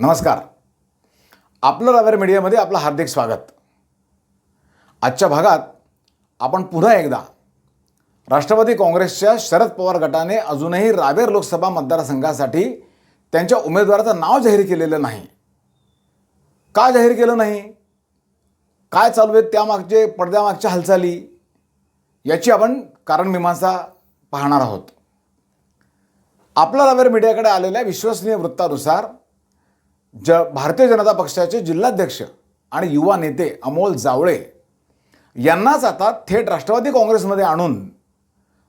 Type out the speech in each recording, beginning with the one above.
नमस्कार. आपलं रावेर मीडियामध्ये आपलं हार्दिक स्वागत. आजच्या भागात आपण पुन्हा एकदा राष्ट्रवादी काँग्रेसच्या शरद पवार गटाने अजूनही रावेर लोकसभा मतदारसंघासाठी त्यांच्या उमेदवाराचं नाव जाहीर केलेलं नाही. का जाहीर केलं नाही? काय चालू आहेत त्यामागचे पडद्यामागच्या हालचाली? याची आपण कारणमीमांसा पाहणार आहोत. आपला रावेर मीडियाकडे आलेल्या विश्वसनीय वृत्तानुसार ज भारतीय जनता पक्षाचे जिल्हाध्यक्ष आणि युवा नेते अमोल जावळे यांनाच आता थेट राष्ट्रवादी काँग्रेसमध्ये आणून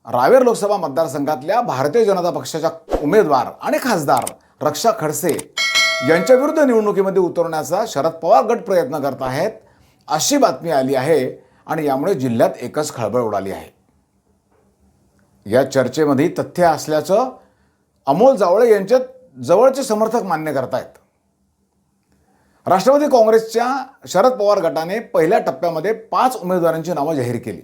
रावेर लोकसभा मतदारसंघातल्या भारतीय जनता पक्षाच्या उमेदवार आणि खासदार रक्षा खडसे यांच्याविरुद्ध निवडणुकीमध्ये उतरण्याचा शरद पवार गट प्रयत्न करत आहेत अशी बातमी आली आहे आणि यामुळे जिल्ह्यात एकच खळबळ उडाली आहे. या चर्चेमध्ये तथ्य असल्याचं अमोल जावळे यांच्या जवळचे समर्थक मान्य करतायत. राष्ट्रवादी काँग्रेसच्या शरद पवार गटाने पहिल्या टप्प्यामध्ये पाच उमेदवारांची नावं जाहीर केली.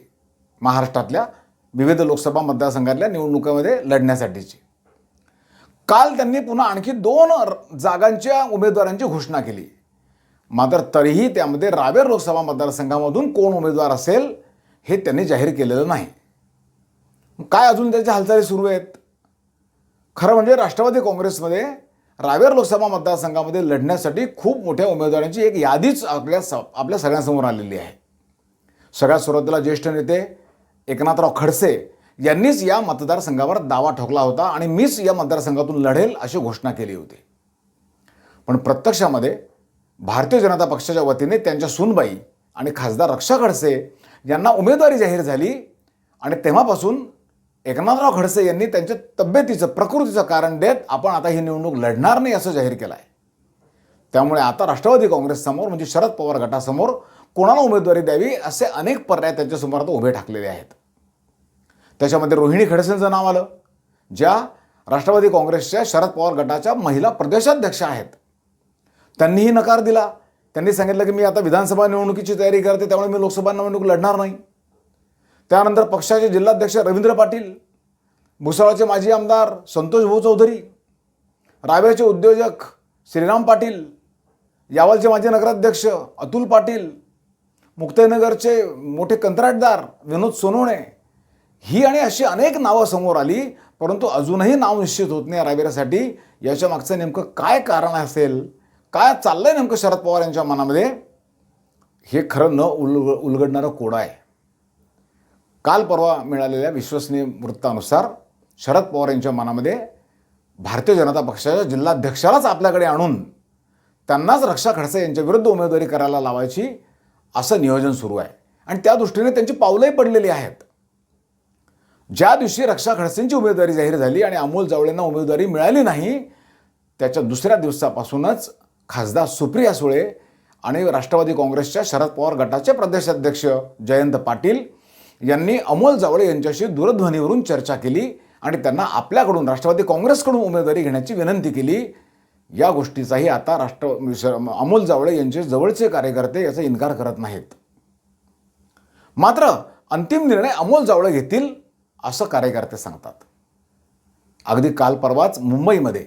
महाराष्ट्रातल्या विविध लोकसभा मतदारसंघातल्या निवडणुकीमध्ये लढण्यासाठीची. काल त्यांनी पुन्हा आणखी दोन जागांच्या उमेदवारांची घोषणा केली. मात्र तरीही त्यामध्ये रावेर लोकसभा मतदारसंघामधून कोण उमेदवार असेल हे त्यांनी जाहीर केलेलं नाही. काय अजून त्याच्या हालचाली सुरू आहेत? खरं म्हणजे राष्ट्रवादी काँग्रेसमध्ये रावेर लोकसभा मतदारसंघामध्ये लढण्यासाठी खूप मोठ्या उमेदवारांची एक यादीच आपल्या स आपल्या सगळ्यांसमोर आलेली आहे. सगळ्यात सुरुवातीला ज्येष्ठ नेते एकनाथराव खडसे यांनीच या मतदारसंघावर दावा ठोकला होता आणि मीच या मतदारसंघातून लढेल अशी घोषणा केली होती. पण प्रत्यक्षामध्ये भारतीय जनता पक्षाच्या वतीने त्यांच्या सूनबाई आणि खासदार रक्षा खडसे यांना उमेदवारी जाहीर झाली आणि तेव्हापासून एकनाथराव खडसे यांनी त्यांच्या तब्येतीचं प्रकृतीचं कारण देत आपण आता ही निवडणूक लढणार नाही असं जाहीर केलं आहे त्यामुळे आता राष्ट्रवादी काँग्रेससमोर म्हणजे शरद पवार गटासमोर कोणाला उमेदवारी द्यावी असे अनेक पर्याय त्यांच्यासमोर आता उभे ठाकलेले आहेत. त्याच्यामध्ये रोहिणी खडसेंचं नाव आलं ज्या राष्ट्रवादी काँग्रेसच्या शरद पवार गटाच्या महिला प्रदेशाध्यक्ष आहेत. त्यांनीही नकार दिला. त्यांनी सांगितलं की मी आता विधानसभा निवडणुकीची तयारी करते त्यामुळे मी लोकसभा निवडणूक लढणार नाही. त्यानंतर पक्षाचे जिल्हाध्यक्ष रवींद्र पाटील भुसावळचे माजी आमदार संतोष भाऊ चौधरी रावेचे उद्योजक श्रीराम पाटील यावलचे माजी नगराध्यक्ष अतुल पाटील मुक्ताईनगरचे मोठे कंत्राटदार विनोद सोनवणे ही आणि अशी अनेक नावं समोर आली परंतु अजूनही नाव निश्चित होत नाही रावेरासाठी याच्या मागचं नेमकं काय कारण असेल काय चाललं आहे नेमकं शरद पवार यांच्या मनामध्ये हे खरं न उल उलगडणारं कोडं आहे. काल परवा मिळालेल्या विश्वसनीय वृत्तानुसार शरद पवार यांच्या मनामध्ये भारतीय जनता पक्षाच्या जिल्हाध्यक्षालाच आपल्याकडे आणून त्यांनाच रक्षा खडसे यांच्या विरुद्ध उमेदवारी करायला लावायची असं नियोजन सुरू आहे. आणि त्या दृष्टीने त्यांची पावलंही पडलेली आहेत. ज्या दिवशी रक्षा खडसेंची उमेदवारी जाहीर झाली आणि अमोल जावळेंना उमेदवारी मिळाली नाही त्याच्या दुसऱ्या दिवसापासूनच खासदार सुप्रिया सुळे आणि राष्ट्रवादी काँग्रेसच्या शरद पवार गटाचे प्रदेशाध्यक्ष जयंत पाटील यांनी अमोल जावळे यांच्याशी दूरध्वनीवरून चर्चा केली आणि त्यांना आपल्याकडून राष्ट्रवादी काँग्रेसकडून उमेदवारी घेण्याची विनंती केली. या गोष्टीचाही आता राष्ट्र अमोल जावळे यांचे जवळचे कार्यकर्ते याचा इन्कार करत नाहीत. मात्र अंतिम निर्णय अमोल जावळे घेतील असं कार्यकर्ते सांगतात. अगदी काल परवाच मुंबईमध्ये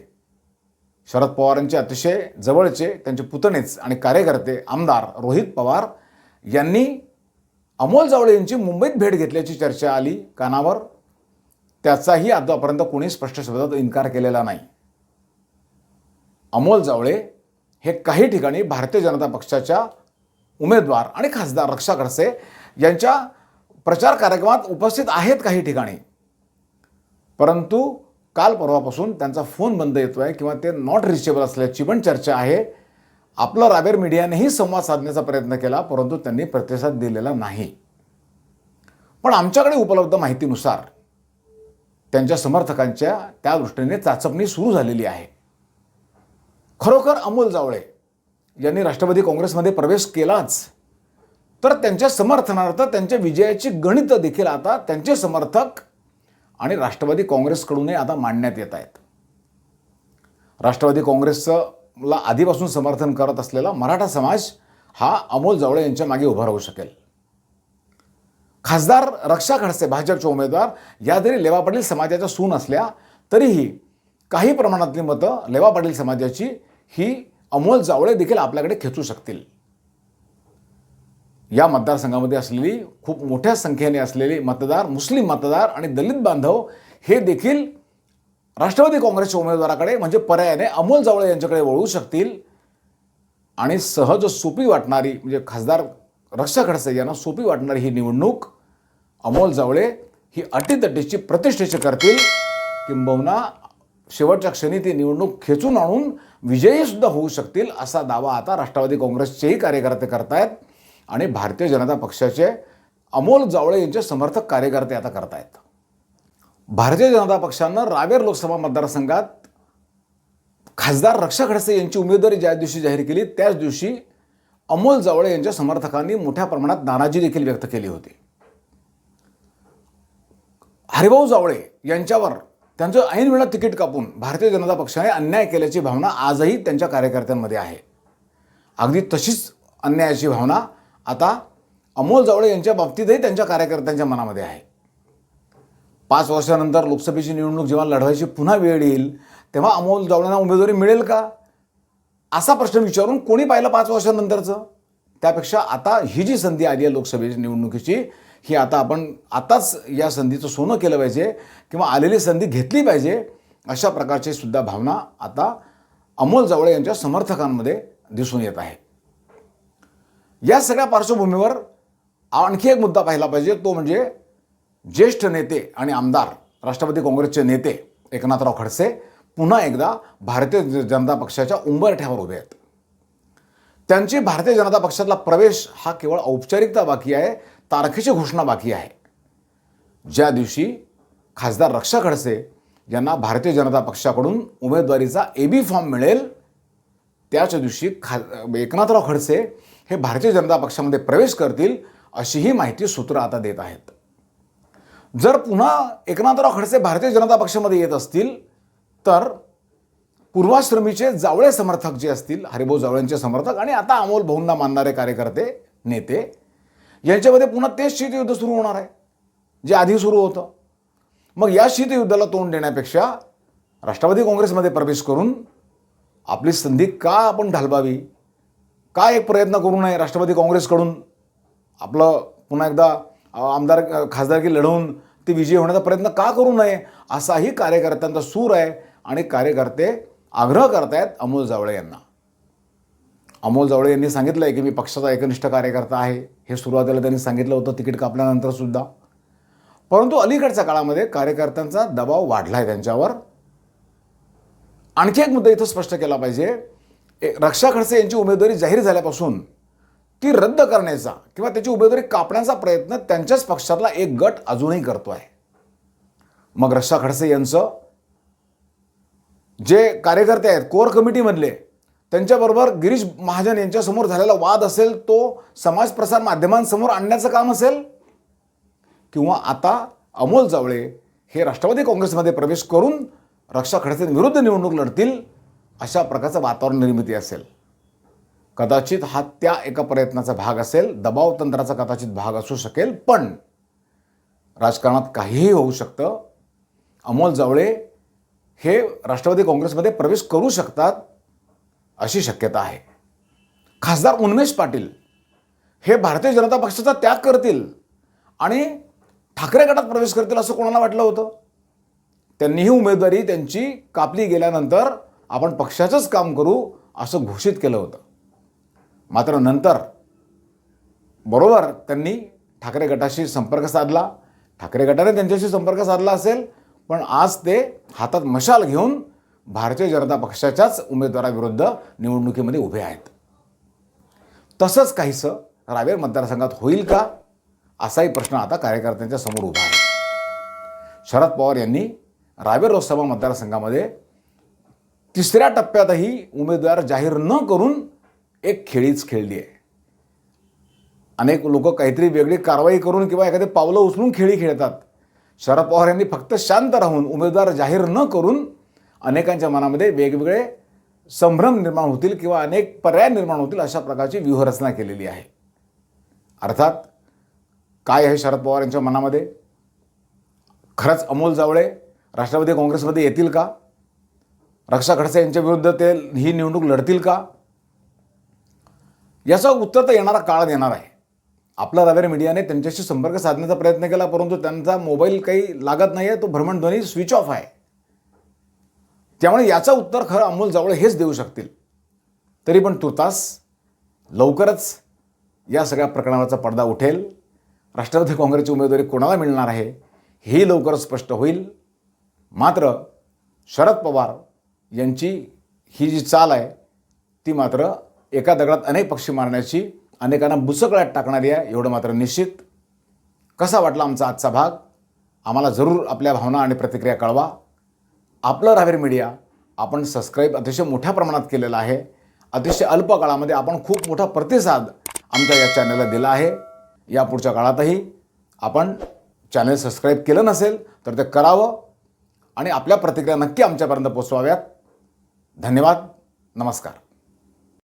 शरद पवारांचे अतिशय जवळचे त्यांचे पुतणेच आणि कार्यकर्ते आमदार रोहित पवार यांनी अमोल जावळे यांची मुंबईत भेट घेतल्याची चर्चा आली कानावर. त्याचाही आतापर्यंत कोणी स्पष्ट शब्दात इन्कार केलेला नाही. अमोल जावळे हे काही ठिकाणी भारतीय जनता पक्षाच्या उमेदवार आणि खासदार रक्षा खडसे यांच्या प्रचार कार्यक्रमात उपस्थित आहेत काही ठिकाणी. परंतु काल परवापासून त्यांचा फोन बंद येतो आहे किंवा ते नॉट रिचेबल असल्याची पण चर्चा आहे. आपलं रावेर मीडियानेही संवाद साधण्याचा प्रयत्न केला परंतु त्यांनी प्रतिसाद दिलेला नाही. पण आमच्याकडे उपलब्ध माहितीनुसार त्यांच्या समर्थकांच्या त्या दृष्टीने चाचपणी सुरू झालेली आहे. खरोखर अमोल जावळे यांनी राष्ट्रवादी काँग्रेसमध्ये प्रवेश केलाच तर त्यांच्या समर्थनार्थ त्यांच्या विजयाची गणित देखील आता त्यांचे समर्थक आणि राष्ट्रवादी काँग्रेसकडूनही आता मांडण्यात येत आहेत. राष्ट्रवादी काँग्रेसचं ला आधीपासून समर्थन करत असलेला मराठा समाज हा अमोल जावळे यांच्या मागे उभा राहू शकेल. खासदार रक्षा खडसे भाजपचे उमेदवार या जरी लेवा पाटील समाजाच्या सून असल्या तरीही काही प्रमाणातली मतं लेवा पाटील समाजाची ही अमोल जावळे देखील आपल्याकडे खेचू शकतील. या मतदारसंघामध्ये असलेली खूप मोठ्या संख्येने असलेले मतदार मुस्लिम मतदार आणि दलित बांधव हे देखील राष्ट्रवादी काँग्रेसच्या उमेदवाराकडे म्हणजे पर्यायाने अमोल जावळे यांच्याकडे वळू शकतील. आणि सहज सोपी वाटणारी म्हणजे खासदार रक्षा खडसे यांना सोपी वाटणारी ही निवडणूक अमोल जावळे ही अटीतटीची प्रतिष्ठेची करतील. किंबहुना शेवटच्या क्षणी ती निवडणूक खेचून आणून विजयीसुद्धा होऊ शकतील असा दावा आता राष्ट्रवादी काँग्रेसचेही कार्यकर्ते करतायत. आणि भारतीय जनता पक्षाचे अमोल जावळे यांचे समर्थक कार्यकर्ते आता करतायत. भारतीय जनता पक्षानं रावेर लोकसभा मतदारसंघात खासदार रक्षा खडसे यांची उमेदवारी ज्या दिवशी जाहीर केली त्याच दिवशी अमोल जावळे यांच्या समर्थकांनी मोठ्या प्रमाणात नाराजी देखील व्यक्त केली होती. हरिभाऊ जावळे यांच्यावर त्यांचं ऐन वेळा तिकीट कापून भारतीय जनता पक्षाने अन्याय केल्याची भावना आजही त्यांच्या कार्यकर्त्यांमध्ये आहे. अगदी तशीच अन्यायाची भावना आता अमोल जावळे यांच्या बाबतीतही त्यांच्या कार्यकर्त्यांच्या मनामध्ये आहे. पाच वर्षानंतर लोकसभेची निवडणूक जेव्हा लढवायची पुन्हा वेळ येईल तेव्हा अमोल जावळेंना उमेदवारी मिळेल का? असा प्रश्न विचारून कोणी पाहिलं पाच वर्षानंतरचं? त्यापेक्षा आता ही जी संधी आली आहे लोकसभेची निवडणुकीची ही आता आपण आताच या संधीचं सोनं केलं पाहिजे किंवा आलेली संधी घेतली पाहिजे अशा प्रकारची सुद्धा भावना आता अमोल जावळे यांच्या समर्थकांमध्ये दिसून येत आहे. या सगळ्या पार्श्वभूमीवर आणखी एक मुद्दा पाहिला पाहिजे तो म्हणजे ज्येष्ठ नेते आणि आमदार राष्ट्रवादी काँग्रेसचे नेते एकनाथराव खडसे पुन्हा एकदा भारतीय जनता पक्षाच्या उंबरठ्यावर उभे आहेत. त्यांची भारतीय जनता पक्षातला प्रवेश हा केवळ औपचारिकता बाकी आहे तारखेची घोषणा बाकी आहे. ज्या दिवशी खासदार रक्षा खडसे यांना भारतीय जनता पक्षाकडून उमेदवारीचा ए बी फॉर्म मिळेल त्याच दिवशी खा एकनाथराव खडसे हे भारतीय जनता पक्षामध्ये प्रवेश करतील अशीही माहिती सूत्र आता देत आहेत. जर पुन्हा एकनाथराव खडसे भारतीय जनता पक्षामध्ये येत असतील तर पूर्वाश्रमीचे जावळे समर्थक जे असतील हरिभाऊ जावळेंचे समर्थक आणि आता अमोल भाऊंना मानणारे कार्यकर्ते नेते यांच्यामध्ये पुन्हा तेच शीतयुद्ध सुरू होणार आहे जे आधी सुरू होतं. मग या शीतयुद्धाला तोंड देण्यापेक्षा राष्ट्रवादी काँग्रेसमध्ये प्रवेश करून आपली संधी का आपण ढालवावी? का एक प्रयत्न करू नये राष्ट्रवादी काँग्रेसकडून? आपलं पुन्हा एकदा आमदार खासदारकी लढवून ते विजयी होण्याचा प्रयत्न का करू नये? असाही कार्यकर्त्यांचा सूर आहे आणि कार्यकर्ते आग्रह करतायत अमोल जावळे यांना. अमोल जावळे यांनी सांगितलं आहे की मी पक्षाचा एकनिष्ठ कार्यकर्ता आहे. हे सुरुवातीला त्यांनी सांगितलं होतं तिकीट कापल्यानंतर सुद्धा. परंतु अलीकडच्या काळामध्ये कार्यकर्त्यांचा दबाव वाढला आहे त्यांच्यावर. आणखी एक मुद्दा इथं स्पष्ट केला पाहिजे. रक्षा खडसे यांची उमेदवारी जाहीर झाल्यापासून ती रद्द करण्याचा किंवा त्याची उमेदवारी कापण्याचा प्रयत्न त्यांच्याच पक्षातला एक गट अजूनही करतो आहे मग रक्षा खडसे यांचं जे कार्यकर्ते आहेत कोर कमिटीमधले त्यांच्याबरोबर गिरीश महाजन यांच्यासमोर झालेला वाद असेल तो समाज प्रसार माध्यमांसमोर आणण्याचं काम असेल? किंवा आता अमोल जावळे हे राष्ट्रवादी काँग्रेसमध्ये प्रवेश करून रक्षा खडसेंविरुद्ध निवडणूक लढतील अशा प्रकारचं वातावरण निर्मिती असेल? कदाचित हा त्या एका प्रयत्नाचा भाग असेल दबाव तंत्राचा कदाचित भाग असू शकेल पण राजकारणात काहीही होऊ शकतं. अमोल जावळे हे राष्ट्रवादी काँग्रेसमध्ये प्रवेश करू शकतात अशी शक्यता आहे. खासदार उन्मेष पाटील हे भारतीय जनता पक्षाचा त्याग करतील आणि ठाकरे गटात प्रवेश करतील असं कोणाला वाटलं होतं? त्यांनीही उमेदवारी त्यांची कापली गेल्यानंतर आपण पक्षाचंच काम करू असं घोषित केलं होतं. मात्र नंतर बरोबर त्यांनी ठाकरे गटाशी संपर्क साधला. ठाकरे गटाने त्यांच्याशी संपर्क साधला असेल पण आज ते हातात मशाल घेऊन भारतीय जनता पक्षाच्याच उमेदवाराविरुद्ध निवडणुकीमध्ये उभे आहेत. तसंच काहीसं रावेर मतदारसंघात होईल का? असाही प्रश्न आता कार्यकर्त्यांच्या समोर उभा आहे. शरद पवार यांनी रावेर लोकसभा मतदारसंघामध्ये तिसऱ्या टप्प्यातही उमेदवार जाहीर न करून एक खेळीच खेळली आहे. अनेक लोक काहीतरी वेगळी कारवाई करून किंवा एखादे पावलं उचलून खेळी खेळतात. शरद पवार यांनी फक्त शांत राहून उमेदवार जाहीर न करून अनेकांच्या मनामध्ये वेगवेगळे संभ्रम निर्माण होतील किंवा अनेक पर्याय निर्माण होतील अशा प्रकारची व्यूहरचना केलेली आहे. अर्थात काय आहे शरद पवार यांच्या मनामध्ये? खरंच अमोल जावळे राष्ट्रवादी काँग्रेसमध्ये येतील का? रक्षा खडसे यांच्या विरुद्ध ते ही निवडणूक लढतील का? याचं उत्तर तर येणारा काळ देणार आहे. आपला रवेर मीडियाने त्यांच्याशी संपर्क साधण्याचा प्रयत्न केला परंतु त्यांचा मोबाईल काही लागत नाही आहे तो भ्रमणध्वनी स्विच ऑफ आहे. त्यामुळे याचं उत्तर खरं अमोल जवळ हेच देऊ शकतील. तरी पण तुर्तास लवकरच या सगळ्या प्रकरणाचा पडदा उठेल. राष्ट्रवादी काँग्रेसची उमेदवारी कोणाला मिळणार आहे हेही लवकरच स्पष्ट होईल. मात्र शरद पवार यांची ही जी चाल आहे ती मात्र एका दगडात अनेक पक्षी मारण्याची अनेकांना बुसकळ्यात टाकणारी आहे एवढं मात्र निश्चित. कसा वाटला आमचा आजचा भाग? आम्हाला जरूर आपल्या भावना आणि प्रतिक्रिया कळवा. आपलं रावेर मीडिया आपण सबस्क्राईब अतिशय मोठ्या प्रमाणात केलेलं आहे. अतिशय अल्प काळामध्ये आपण खूप मोठा प्रतिसाद आमच्या या चॅनलला दिला आहे. या पुढच्या काळातही आपण चॅनल सबस्क्राईब केलं नसेल तर ते करावं आणि आपल्या प्रतिक्रिया नक्की आमच्यापर्यंत पोचवाव्यात धन्यवाद. नमस्कार.